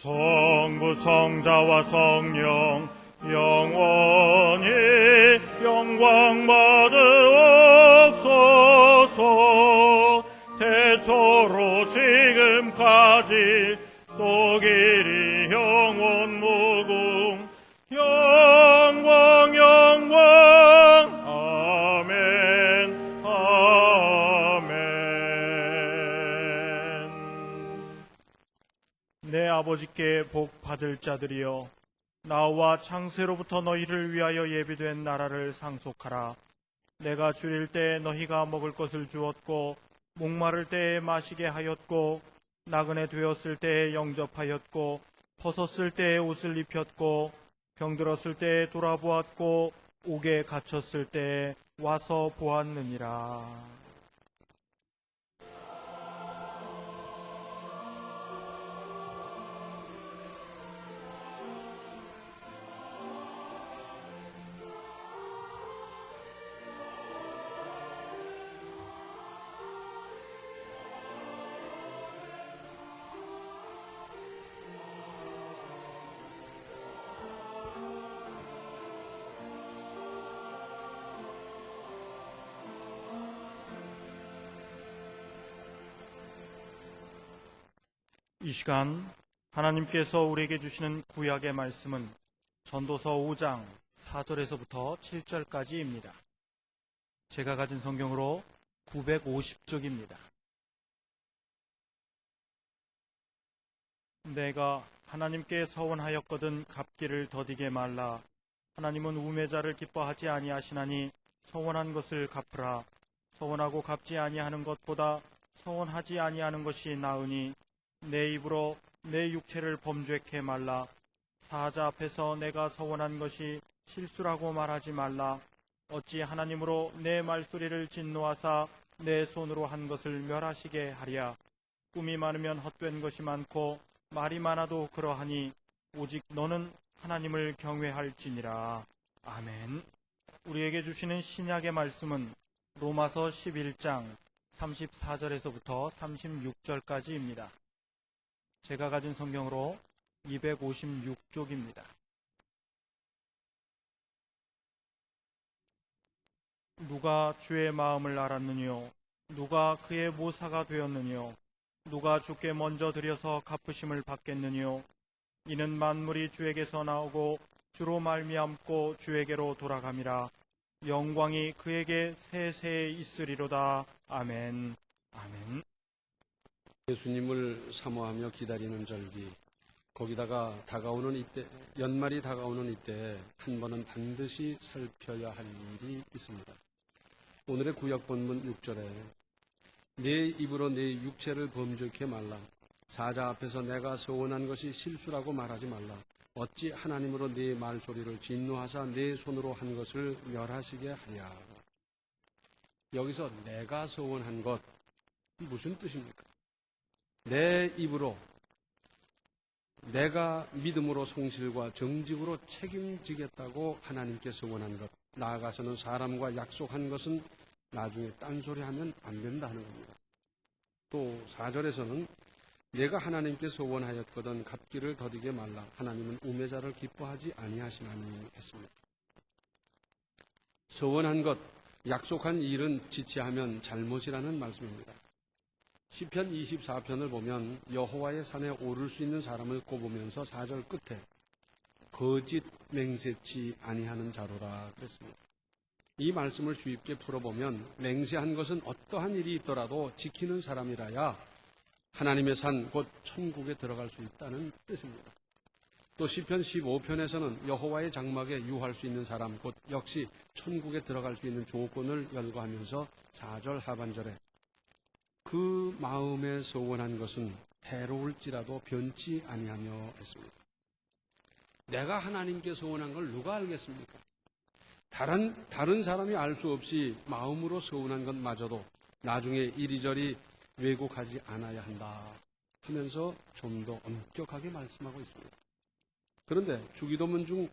성부 성자와 성령 영원히 영광 받으옵소서. 대초로 지금까지 또 길이 아버지께 복 받을 자들이여 나와 창세로부터 너희를 위하여 예비된 나라를 상속하라. 내가 줄일 때 너희가 먹을 것을 주었고 목마를 때에 마시게 하였고 나그네 되었을 때에 영접하였고 벗었을 때에 옷을 입혔고 병들었을 때에 돌아보았고 옥에 갇혔을 때에 와서 보았느니라 이 시간 하나님께서 우리에게 주시는 구약의 말씀은 전도서 5장 4절에서부터 7절까지입니다. 제가 가진 성경으로 950쪽입니다. 내가 하나님께 서원하였거든 갚기를 더디게 말라. 하나님은 우매자를 기뻐하지 아니하시나니 서원한 것을 갚으라. 서원하고 갚지 아니하는 것보다 서원하지 아니하는 것이 나으니 내 입으로 내 육체를 범죄케 말라. 사자 앞에서 내가 서원한 것이 실수라고 말하지 말라. 어찌 하나님으로 내 말소리를 진노하사 내 손으로 한 것을 멸하시게 하랴. 꿈이 많으면 헛된 것이 많고 말이 많아도 그러하니 오직 너는 하나님을 경외할지니라. 아멘. 우리에게 주시는 신약의 말씀은 로마서 11장 34절에서부터 36절까지입니다. 제가 가진 성경으로 256쪽입니다. 누가 주의 마음을 알았느뇨? 누가 그의 모사가 되었느뇨? 누가 주께 먼저 드려서 갚으심을 받겠느뇨? 이는 만물이 주에게서 나오고 주로 말미암고 주에게로 돌아감이라. 영광이 그에게 세세에 있으리로다. 아멘. 아멘. 예수님을 사모하며 기다리는 절기, 거기다가 다가오는 이때, 연말이 다가오는 이때 한 번은 반드시 살펴야 할 일이 있습니다. 오늘의 구약 본문 6절에 내 입으로 내 육체를 범죄케 말라. 사자 앞에서 내가 서원한 것이 실수라고 말하지 말라. 어찌 하나님으로 네 말소리를 진노하사 내 손으로 한 것을 멸하시게 하랴. 여기서 내가 서원한 것 무슨 뜻입니까? 내 입으로 내가 믿음으로 성실과 정직으로 책임지겠다고 하나님께 서 원한 것, 나아가서는 사람과 약속한 것은 나중에 딴소리 하면 안 된다는 겁니다. 또 4절에서는 내가 하나님께 서 원하였거든 갚기를 더디게 말라. 하나님은 우매자를 기뻐하지 아니하시나니 했습니다. 서원한 것, 약속한 일은 지체하면 잘못이라는 말씀입니다. 시편 24편을 보면 여호와의 산에 오를 수 있는 사람을 꼽으면서 4절 끝에 거짓 맹세치 아니하는 자로다 그랬습니다. 이 말씀을 주입게 풀어보면 맹세한 것은 어떠한 일이 있더라도 지키는 사람이라야 하나님의 산 곧 천국에 들어갈 수 있다는 뜻입니다. 또 시편 15편에서는 여호와의 장막에 유할 수 있는 사람 곧 역시 천국에 들어갈 수 있는 조건을 열거하면서 4절 하반절에 그 마음에 소원한 것은 해로울지라도 변치 아니하며 했습니다. 내가 하나님께 소원한 걸 누가 알겠습니까? 다른 다른 사람이 알 수 없이 마음으로 소원한 것마저도 나중에 이리저리 왜곡하지 않아야 한다 하면서 좀 더 엄격하게 말씀하고 있습니다. 그런데 주기도문 중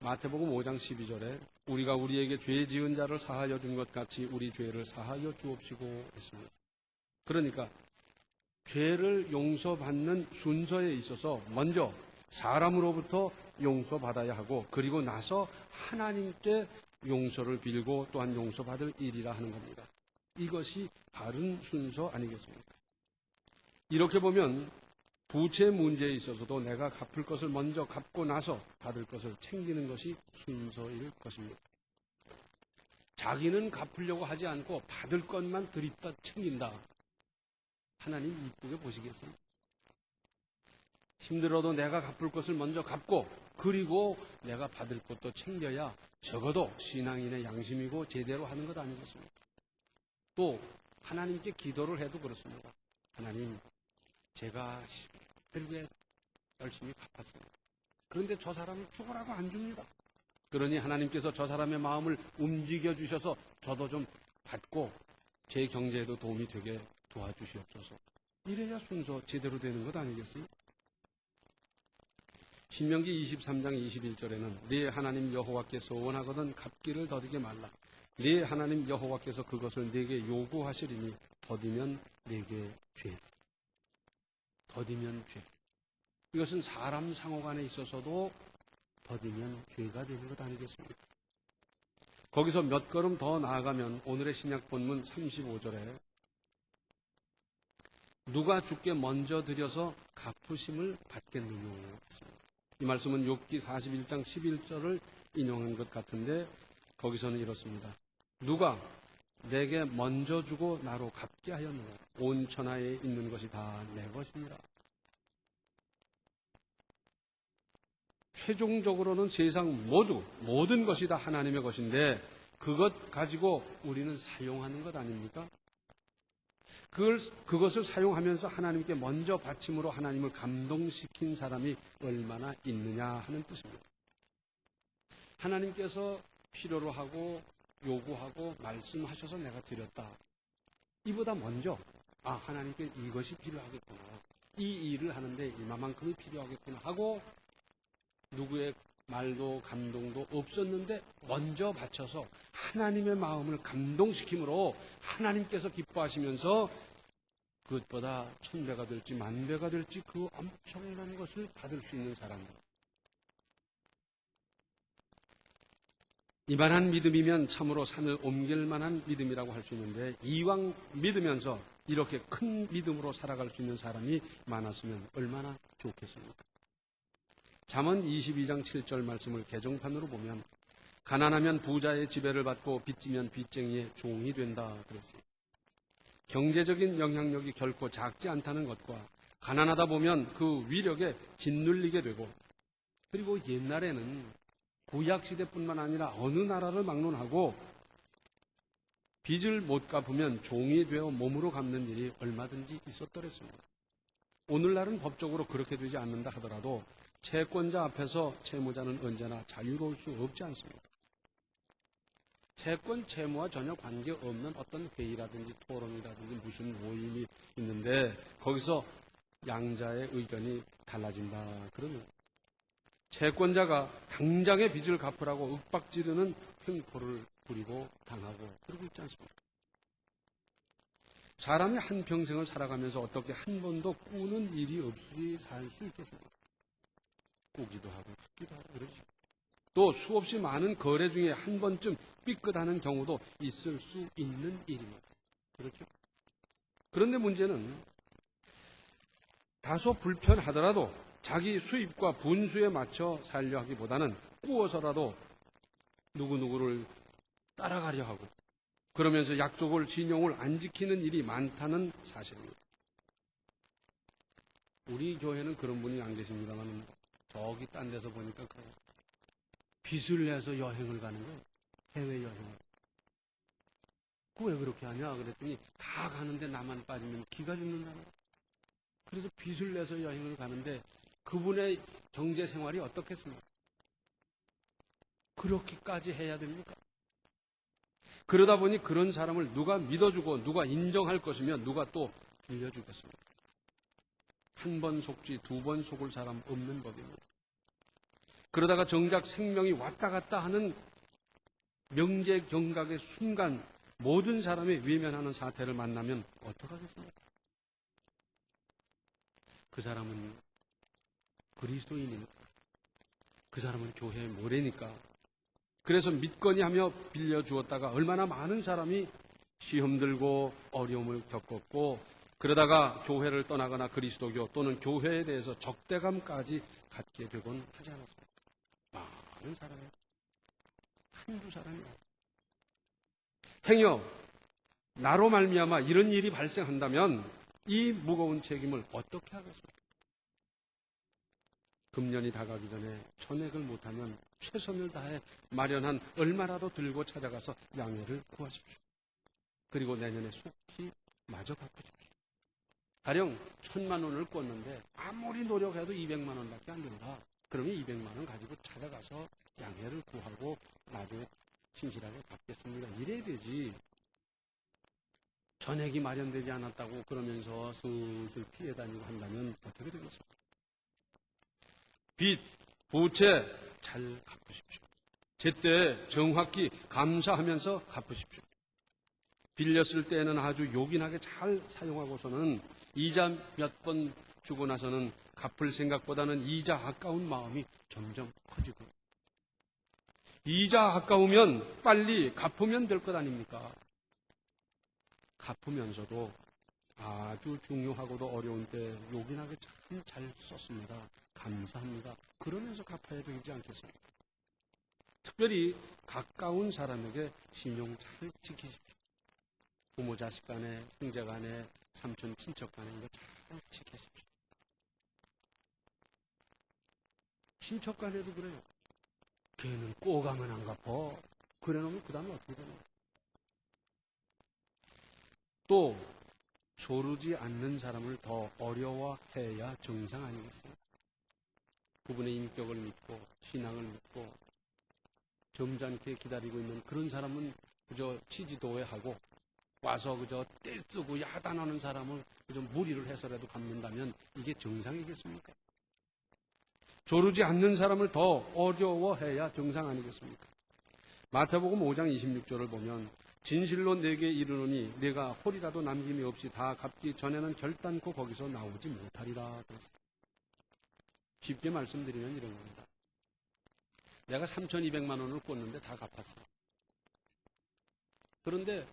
마태복음 5장 12절에 우리가 우리에게 죄 지은 자를 사하여 준 것 같이 우리 죄를 사하여 주옵시고 했습니다. 그러니까 죄를 용서받는 순서에 있어서 먼저 사람으로부터 용서받아야 하고 그리고 나서 하나님께 용서를 빌고 또한 용서받을 일이라 하는 겁니다. 이것이 바른 순서 아니겠습니까? 이렇게 보면 부채 문제에 있어서도 내가 갚을 것을 먼저 갚고 나서 받을 것을 챙기는 것이 순서일 것입니다. 자기는 갚으려고 하지 않고 받을 것만 드립다 챙긴다. 하나님 이쁘게 보시겠어요? 힘들어도 내가 갚을 것을 먼저 갚고 그리고 내가 받을 것도 챙겨야 적어도 신앙인의 양심이고 제대로 하는 것 아니겠습니까? 또 하나님께 기도를 해도 그렇습니다. 하나님, 제가 힘들게 열심히 갚았습니다. 그런데 저 사람을 죽으라고 안 줍니다. 그러니 하나님께서 저 사람의 마음을 움직여 주셔서 저도 좀 받고 제 경제에도 도움이 되게 도와주시옵소서. 이래야 순서 제대로 되는 것 아니겠어요? 신명기 23장 21절에는 네 하나님 여호와께 소원하거든 갚기를 더디게 말라. 네 하나님 여호와께서 그것을 네게 요구하시리니 더디면 네게 죄. 더디면 죄. 이것은 사람 상호간에 있어서도 더디면 죄가 되는 것 아니겠습니까? 거기서 몇 걸음 더 나아가면 오늘의 신약 본문 35절에 누가 주께 먼저 드려서 갚으심을 받겠느냐. 이 말씀은 욥기 41장 11절을 인용한 것 같은데 거기서는 이렇습니다. 누가 내게 먼저 주고 나로 갚게 하였느냐 온 천하에 있는 것이 다 내 것이니라. 최종적으로는 세상 모두 모든 것이 다 하나님의 것인데 그것 가지고 우리는 사용하는 것 아닙니까? 그걸, 그것을 사용하면서 하나님께 먼저 바침으로 하나님을 감동시킨 사람이 얼마나 있느냐 하는 뜻입니다. 하나님께서 필요로 하고 요구하고 말씀하셔서 내가 드렸다. 이보다 먼저, 아, 하나님께 이것이 필요하겠구나. 이 일을 하는데 이만큼이 필요하겠구나 하고 누구의 말도 감동도 없었는데 먼저 바쳐서 하나님의 마음을 감동시킴으로 하나님께서 기뻐하시면서 그것보다 천배가 될지 만배가 될지 그 엄청난 것을 받을 수 있는 사람. 이만한 믿음이면 참으로 산을 옮길 만한 믿음이라고 할 수 있는데 이왕 믿으면서 이렇게 큰 믿음으로 살아갈 수 있는 사람이 많았으면 얼마나 좋겠습니까? 잠언 22장 7절 말씀을 개정판으로 보면 가난하면 부자의 지배를 받고 빚지면 빚쟁이의 종이 된다 그랬어요. 경제적인 영향력이 결코 작지 않다는 것과 가난하다 보면 그 위력에 짓눌리게 되고 그리고 옛날에는 구약 시대뿐만 아니라 어느 나라를 막론하고 빚을 못 갚으면 종이 되어 몸으로 갚는 일이 얼마든지 있었더랬습니다. 오늘날은 법적으로 그렇게 되지 않는다 하더라도 채권자 앞에서 채무자는 언제나 자유로울 수 없지 않습니까? 채권, 채무와 전혀 관계없는 어떤 회의라든지 토론이라든지 무슨 모임이 있는데 거기서 양자의 의견이 달라진다. 그러면 채권자가 당장의 빚을 갚으라고 윽박지르는 횡포를 부리고 당하고 그러고 있지 않습니까? 사람이 한 평생을 살아가면서 어떻게 한 번도 꾸는 일이 없이 살 수 있겠습니까? 꾸기도 하고 갚기도 하고 그러죠. 또 수없이 많은 거래 중에 한 번쯤 삐끗하는 경우도 있을 수 있는 일입니다. 그렇죠? 그런데 문제는 다소 불편하더라도 자기 수입과 분수에 맞춰 살려 하기보다는 꾸어서라도 누구누구를 따라가려 하고 그러면서 약속을 진용을 안 지키는 일이 많다는 사실입니다. 우리 교회는 그런 분이 안 계십니다만 저기 딴 데서 보니까 그래요. 빚을 내서 여행을 가는 거예요. 해외여행을. 그왜 그렇게 하냐? 그랬더니 다 가는데 나만 빠지면 기가 죽는다는. 그래서 빚을 내서 여행을 가는데 그분의 경제 생활이 어떻겠습니까? 그렇게까지 해야 됩니까? 그러다 보니 그런 사람을 누가 믿어주고 누가 인정할 것이며 누가 또 빌려주겠습니까? 한 번 속지 두 번 속을 사람 없는 법입니다. 그러다가 정작 생명이 왔다 갔다 하는 명제 경각의 순간 모든 사람이 외면하는 사태를 만나면 어떡하겠습니까? 그 사람은 그리스도인이니까. 그 사람은 교회의 모래니까. 그래서 믿거니 하며 빌려주었다가 얼마나 많은 사람이 시험 들고 어려움을 겪었고 그러다가 교회를 떠나거나 그리스도교 또는 교회에 대해서 적대감까지 갖게 되곤 하지 않았습니까? 많은 사람이 한두 사람이 행여 나로 말미암아 이런 일이 발생한다면 이 무거운 책임을 어떻게 하겠습니까? 금년이 다가기 전에 전액을 못하면 최선을 다해 마련한 얼마라도 들고 찾아가서 양해를 구하십시오. 그리고 내년에 속히 마저 갚으십시오. 가령 천만 원을 꿨는데 아무리 노력해도 200만 원밖에 안 된다. 그러면 200만 원 가지고 찾아가서 양해를 구하고 나중에 신실하게 갚겠습니다. 이래야 되지. 전액이 마련되지 않았다고 그러면서 슬슬 피해 다니고 한다면 어떻게 되겠습니까? 빚, 부채 잘 갚으십시오. 제때 정확히 감사하면서 갚으십시오. 빌렸을 때는 아주 요긴하게 잘 사용하고서는 이자 몇 번 주고 나서는 갚을 생각보다는 이자 아까운 마음이 점점 커지고 이자 아까우면 빨리 갚으면 될 것 아닙니까? 갚으면서도 아주 중요하고도 어려운 때 요긴하게 참 잘 썼습니다. 감사합니다. 그러면서 갚아야 되지 않겠습니까? 특별히 가까운 사람에게 신용 잘 지키십시오. 부모 자식 간에, 형제 간에, 삼촌 친척 간에 이거 잘 지키십시오. 친척 간에도 그래요. 걔는 꼬가면 안 갚어. 그래 놓으면 그 다음에 어떻게 되나? 또 조르지 않는 사람을 더 어려워해야 정상 아니겠어요? 그분의 인격을 믿고 신앙을 믿고 점잖게 기다리고 있는 그런 사람은 그저 치지도회하고 와서 그저 떼쓰고 야단하는 사람을 그저 무리를 해서라도 갚는다면 이게 정상이겠습니까? 조르지 않는 사람을 더 어려워해야 정상 아니겠습니까? 마태복음 5장 26절을 보면 진실로 내게 이르노니 내가 홀이라도 남김이 없이 다 갚기 전에는 결단코 거기서 나오지 못하리라. 쉽게 말씀드리면 이런 겁니다. 내가 3,200만 원을 꿨는데 다 갚았어. 그런데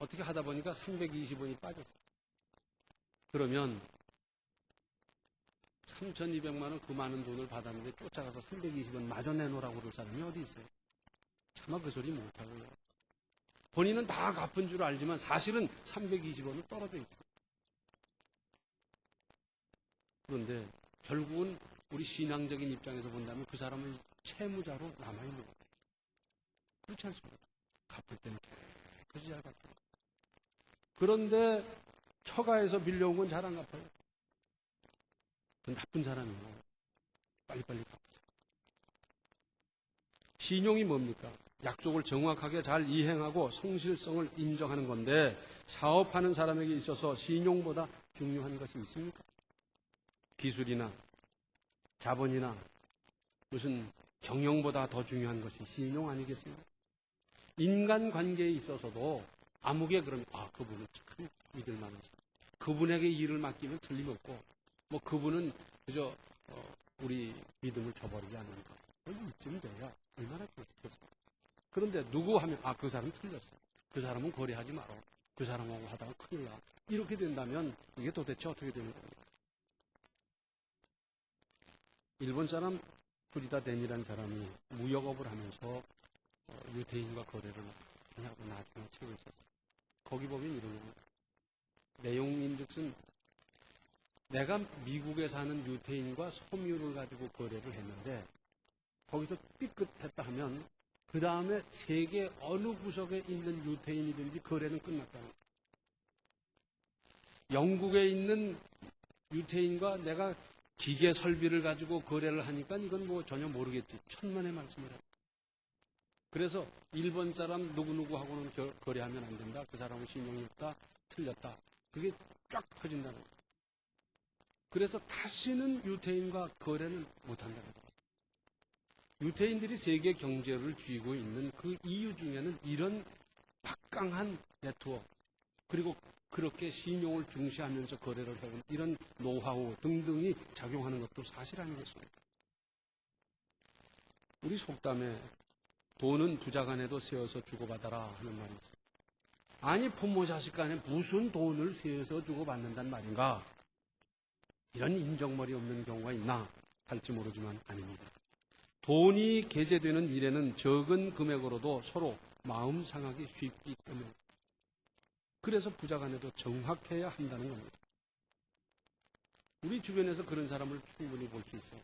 어떻게 하다 보니까 320원이 빠졌어. 그러면 3,200만 원 그 많은 돈을 받았는데 쫓아가서 320원 마저 내놓으라고 그럴 사람이 어디 있어요? 차마 그 소리 못하고요. 본인은 다 갚은 줄 알지만 사실은 320원은 떨어져 있죠. 그런데 결국은 우리 신앙적인 입장에서 본다면 그 사람은 채무자로 남아있는 거예요. 그렇지 않습니까? 갚을 때는 잘 갚아요. 그런데 처가에서 빌려온 건 잘 안 갚아요. 그 나쁜 사람이고 빨리빨리 갚아요. 신용이 뭡니까? 약속을 정확하게 잘 이행하고 성실성을 인정하는 건데 사업하는 사람에게 있어서 신용보다 중요한 것이 있습니까? 기술이나 자본이나 무슨 경영보다 더 중요한 것이 신용 아니겠습니까? 인간 관계에 있어서도 아무개 그러면 아 그분은 참 믿을 만한 사람. 그분에게 일을 맡기면 틀림없고 뭐 그분은 그저 어, 우리 믿음을 저버리지 않는다. 이쯤 돼야 얼마나 좋겠어요. 그런데 누구 하면 아 그 사람 틀렸어. 그 사람은 거래하지 마라. 그 사람하고 하다가 큰일 나. 이렇게 된다면 이게 도대체 어떻게 되는 겁니까? 일본 사람 후지다 덴이라는 사람이 무역업을 하면서 어, 유태인과 거래를 하고 나중에 책을 썼어요. 거기 보면 이런 겁니다. 내용인즉슨 내가 미국에 사는 유태인과 섬유를 가지고 거래를 했는데 거기서 삐끗했다 하면 그 다음에 세계 어느 구석에 있는 유태인이든지 거래는 끝났다는. 영국에 있는 유태인과 내가 기계 설비를 가지고 거래를 하니까 이건 뭐 전혀 모르겠지. 천만의 말씀을 해요. 그래서 일본 사람 누구누구하고는 겨- 거래하면 안 된다. 그 사람은 신용이 없다. 틀렸다. 그게 쫙 퍼진다는 거예요. 그래서 다시는 유태인과 거래는 못한다는 거예요. 유태인들이 세계 경제를 쥐고 있는 그 이유 중에는 이런 막강한 네트워크 그리고 그렇게 신용을 중시하면서 거래를 해온 이런 노하우 등등이 작용하는 것도 사실 아니겠습니까? 우리 속담에 돈은 부자 간에도 세어서 주고받아라 하는 말이 있어요. 아니 부모 자식 간에 무슨 돈을 세어서 주고받는단 말인가? 이런 인정머리 없는 경우가 있나 할지 모르지만 아닙니다. 돈이 계제되는 일에는 적은 금액으로도 서로 마음 상하기 쉽기 때문에 그래서 부자 간에도 정확해야 한다는 겁니다. 우리 주변에서 그런 사람을 충분히 볼 수 있어요.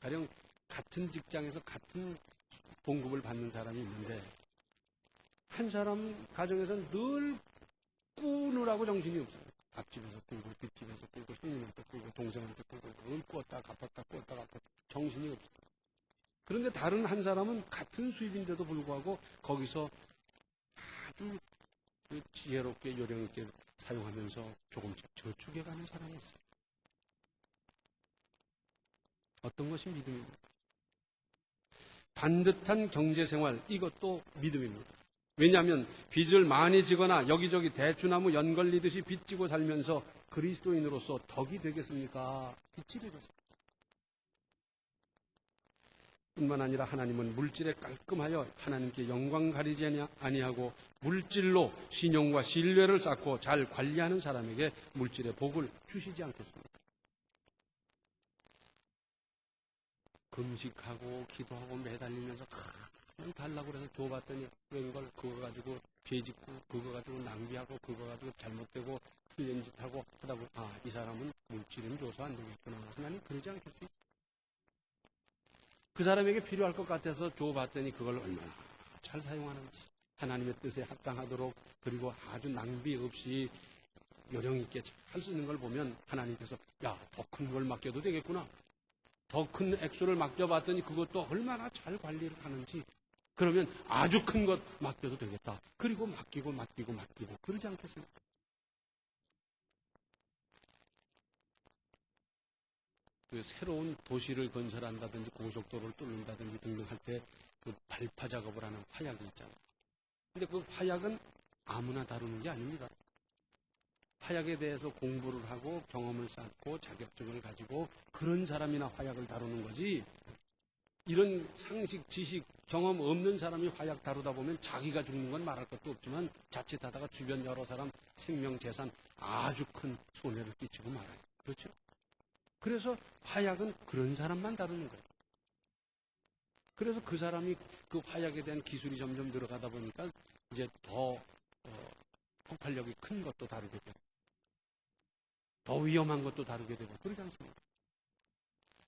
가령 같은 직장에서 같은 봉급을 받는 사람이 있는데 한 사람 가정에서는 늘 꾸느라고 정신이 없어요. 앞집에서 끌고 뒷집에서 끌고 형님한테 끌고 동생한테 끌고 을 꾸었다 갚았다 꾸었다 갚았다 정신이 없어요. 그런데 다른 한 사람은 같은 수입인데도 불구하고 거기서 아주 그 지혜롭게 요령 있게 사용하면서 조금씩 저축해가는 사람이 있어요. 어떤 것이 믿음입니까? 반듯한 경제생활 이것도 믿음입니다. 왜냐하면 빚을 많이 지거나 여기저기 대추나무 연걸리듯이 빚지고 살면서 그리스도인으로서 덕이 되겠습니까? 빚이 되겠습니까? 뿐만 아니라 하나님은 물질에 깔끔하여 하나님께 영광 가리지 아니- 아니하고 물질로 신용과 신뢰를 쌓고 잘 관리하는 사람에게 물질의 복을 주시지 않겠습니까? 금식하고 기도하고 매달리면서 그냥 달라고 그래서 줘봤더니 웬걸 그거 가지고 죄 짓고 그거 가지고 낭비하고 그거 가지고 잘못되고 틀린 짓 하고 하다 보니 아 이 사람은 물질은 줘서 안 되겠구나 하나님 그러지 않겠어요? 그 사람에게 필요할 것 같아서 줘봤더니 그걸 얼마나 잘 사용하는지 하나님의 뜻에 합당하도록 그리고 아주 낭비 없이 요령 있게 잘 쓰는 걸 보면 하나님께서 야 더 큰 걸 맡겨도 되겠구나 더 큰 액수를 맡겨봤더니 그것도 얼마나 잘 관리를 하는지 그러면 아주 큰 것 맡겨도 되겠다 그리고 맡기고 맡기고 맡기고 그러지 않겠습니까? 그 새로운 도시를 건설한다든지 고속도로를 뚫는다든지 등등 할 때 그 발파 작업을 하는 화약이 있잖아요. 근데 그 화약은 아무나 다루는 게 아닙니다. 화약에 대해서 공부를 하고 경험을 쌓고 자격증을 가지고 그런 사람이나 화약을 다루는 거지 이런 상식, 지식, 경험 없는 사람이 화약 다루다 보면 자기가 죽는 건 말할 것도 없지만 자칫하다가 주변 여러 사람 생명, 재산 아주 큰 손해를 끼치고 말아요. 그렇죠? 그래서 화약은 그런 사람만 다루는 거예요. 그래서 그 사람이 그 화약에 대한 기술이 점점 늘어가다 보니까 이제 더 어, 폭발력이 큰 것도 다루게 되고 더 위험한 것도 다루게 되고 그러지 않습니까?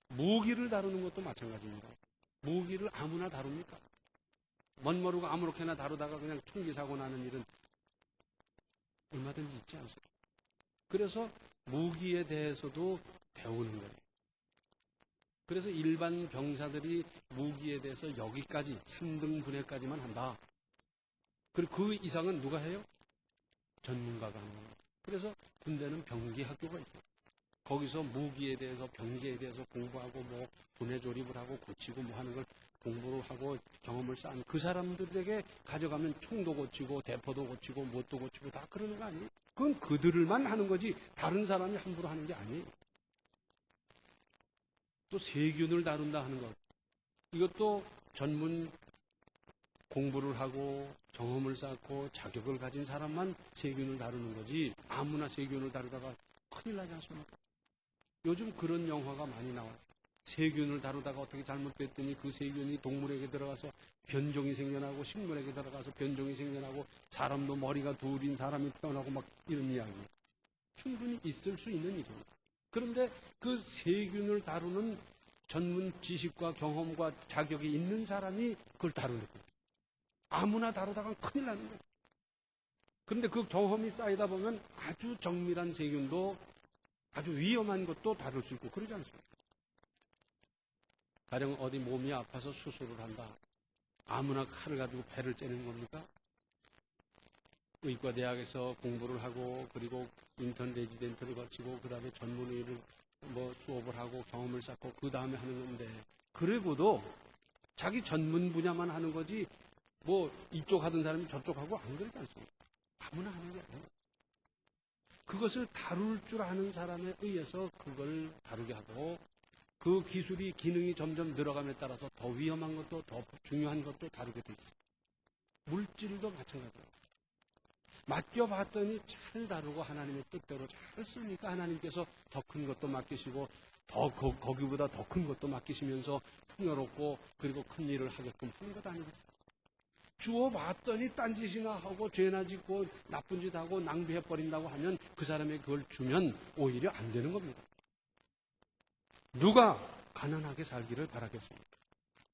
무기를 다루는 것도 마찬가지입니다. 무기를 아무나 다룹니까? 멋모르고 아무렇게나 다루다가 그냥 총기 사고 나는 일은 얼마든지 있지 않습니까? 그래서 무기에 대해서도 배우는 거예요. 그래서 일반 병사들이 무기에 대해서 여기까지 3등 분해까지만 한다. 그리고 그 이상은 누가 해요? 전문가가 하는 겁니다. 그래서 군대는 병기 학교가 있어요. 거기서 무기에 대해서 병기에 대해서 공부하고 뭐 분해 조립을 하고 고치고 뭐 하는 걸 공부를 하고 경험을 쌓은 그 사람들에게 가져가면 총도 고치고 대포도 고치고 뭣도 고치고 다 그러는 거 아니에요? 그건 그들만 하는 거지 다른 사람이 함부로 하는 게 아니에요. 또 세균을 다룬다 하는 것 이것도 전문 공부를 하고 경험을 쌓고 자격을 가진 사람만 세균을 다루는 거지 아무나 세균을 다루다가 큰일 나지 않습니까? 요즘 그런 영화가 많이 나와요. 세균을 다루다가 어떻게 잘못됐더니 그 세균이 동물에게 들어가서 변종이 생겨나고 식물에게 들어가서 변종이 생겨나고 사람도 머리가 둘인 사람이 태어나고 막 이런 이야기. 충분히 있을 수 있는 일입니다. 그런데 그 세균을 다루는 전문 지식과 경험과 자격이 있는 사람이 그걸 다루는 거예요. 아무나 다루다가 큰일 나는 거예요. 그런데 그 경험이 쌓이다 보면 아주 정밀한 세균도 아주 위험한 것도 다룰 수 있고 그러지 않습니까? 가령 어디 몸이 아파서 수술을 한다. 아무나 칼을 가지고 배를 째는 겁니까? 의과대학에서 공부를 하고 그리고 인턴 레지덴트를 거치고 그 다음에 전문의를 뭐 수업을 하고 경험을 쌓고 그 다음에 하는 건데 그리고도 자기 전문 분야만 하는 거지 뭐 이쪽 하던 사람이 저쪽 하고 안 그러지 않습니까? 아무나 하는 게 아니에요. 그것을 다룰 줄 아는 사람에 의해서 그걸 다루게 하고 그 기술이 기능이 점점 늘어감에 따라서 더 위험한 것도 더 중요한 것도 다루게 돼 있어요. 물질도 마찬가지예요. 맡겨봤더니 잘 다루고 하나님의 뜻대로 잘 쓰니까 하나님께서 더 큰 것도 맡기시고 더 거, 거기보다 더 큰 것도 맡기시면서 풍요롭고 그리고 큰 일을 하게끔 하는 것 아니겠어요? 주어봤더니 딴짓이나 하고 죄나 짓고 나쁜 짓 하고 낭비해버린다고 하면 그 사람에게 그걸 주면 오히려 안 되는 겁니다. 누가 가난하게 살기를 바라겠습니까?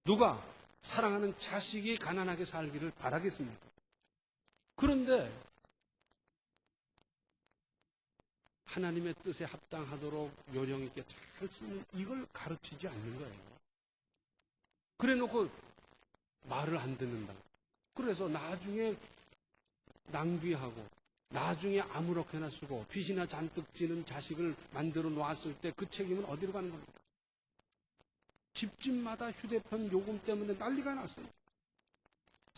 누가 사랑하는 자식이 가난하게 살기를 바라겠습니까? 그런데 하나님의 뜻에 합당하도록 요령 있게 잘 쓰는 이걸 가르치지 않는 거예요. 그래 놓고 말을 안 듣는다. 그래서 나중에 낭비하고 나중에 아무렇게나 쓰고 빚이나 잔뜩 지는 자식을 만들어 놓았을 때 그 책임은 어디로 가는 겁니까? 집집마다 휴대폰 요금 때문에 난리가 났어요.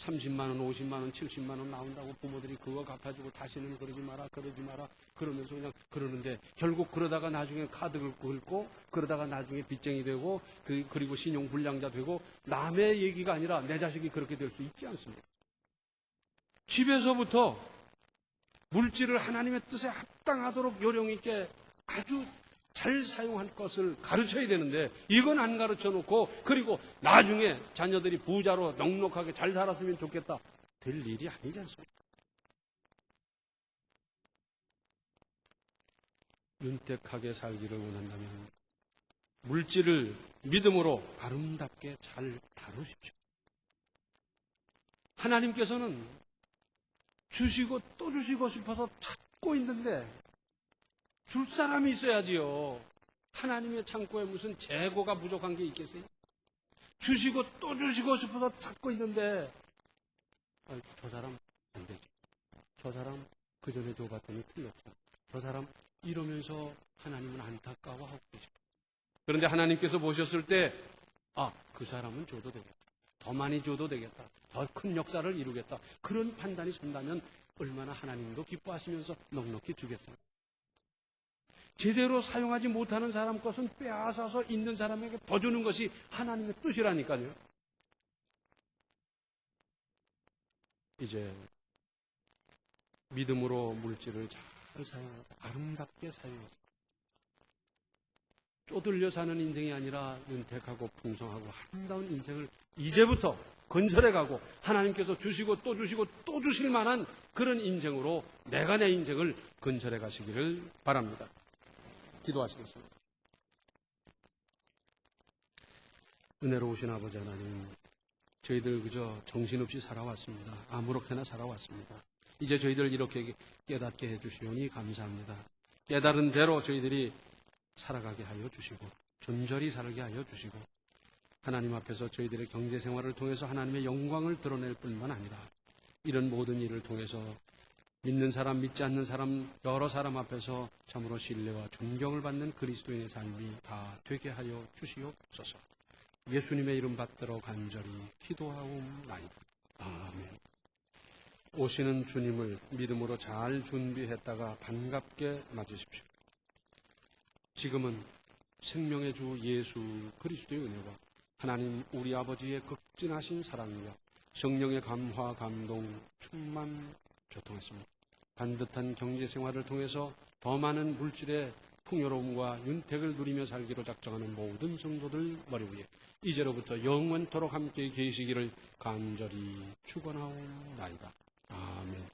30만원, 50만원, 70만원 나온다고 부모들이 그거 갚아주고 다시는 그러지 마라, 그러지 마라, 그러면서 그냥 그러는데 결국 그러다가 나중에 카드 긁고 그러다가 나중에 빚쟁이 되고 그, 그리고 신용불량자 되고 남의 얘기가 아니라 내 자식이 그렇게 될 수 있지 않습니까? 집에서부터 물질을 하나님의 뜻에 합당하도록 요령 있게 아주 잘 사용할 것을 가르쳐야 되는데 이건 안 가르쳐 놓고 그리고 나중에 자녀들이 부자로 넉넉하게 잘 살았으면 좋겠다. 될 일이 아니지 않습니까? 윤택하게 살기를 원한다면 물질을 믿음으로 아름답게 잘 다루십시오. 하나님께서는 주시고 또 주시고 싶어서 찾고 있는데 줄 사람이 있어야지요. 하나님의 창고에 무슨 재고가 부족한 게 있겠어요? 주시고 또 주시고 싶어서 찾고 있는데 아이, 저 사람 안 되죠. 저 사람 그 전에 줘봤더니 틀렸어. 저 사람 이러면서 하나님은 안타까워하고 계시고 그런데 하나님께서 보셨을 때 아, 그 사람은 줘도 되겠다. 더 많이 줘도 되겠다. 더 큰 역사를 이루겠다. 그런 판단이 선다면 얼마나 하나님도 기뻐하시면서 넉넉히 주겠어요. 제대로 사용하지 못하는 사람 것은 빼앗아서 있는 사람에게 더 주는 것이 하나님의 뜻이라니까요. 이제 믿음으로 물질을 잘 사용하고 아름답게 사용하세요. 쪼들려 사는 인생이 아니라 윤택하고 풍성하고 아름다운 인생을 이제부터 건설해 가고 하나님께서 주시고 또 주시고 또 주실 만한 그런 인생으로 내가 내 인생을 건설해 가시기를 바랍니다. 기도하시겠습니다. 은혜로우신 아버지 하나님, 저희들 그저 정신없이 살아왔습니다. 아무렇게나 살아왔습니다. 이제 저희들 이렇게 깨닫게 해주시오니 감사합니다. 깨달은 대로 저희들이 살아가게 하여 주시고, 존절히 살게 하여 주시고, 하나님 앞에서 저희들의 경제 생활을 통해서 하나님의 영광을 드러낼 뿐만 아니라, 이런 모든 일을 통해서 믿는 사람, 믿지 않는 사람, 여러 사람 앞에서 참으로 신뢰와 존경을 받는 그리스도인의 삶이 다 되게 하여 주시옵소서. 예수님의 이름 받들어 간절히 기도하옵나이다. 아멘. 오시는 주님을 믿음으로 잘 준비했다가 반갑게 맞으십시오. 지금은 생명의 주 예수 그리스도의 은혜와 하나님 우리 아버지의 극진하신 사랑과 성령의 감화, 감동, 충만 교통했습니다. 반듯한 경제 생활을 통해서 더 많은 물질의 풍요로움과 윤택을 누리며 살기로 작정하는 모든 성도들 머리 위에 이제로부터 영원토록 함께 계시기를 간절히 축원하옵나이다. 아멘.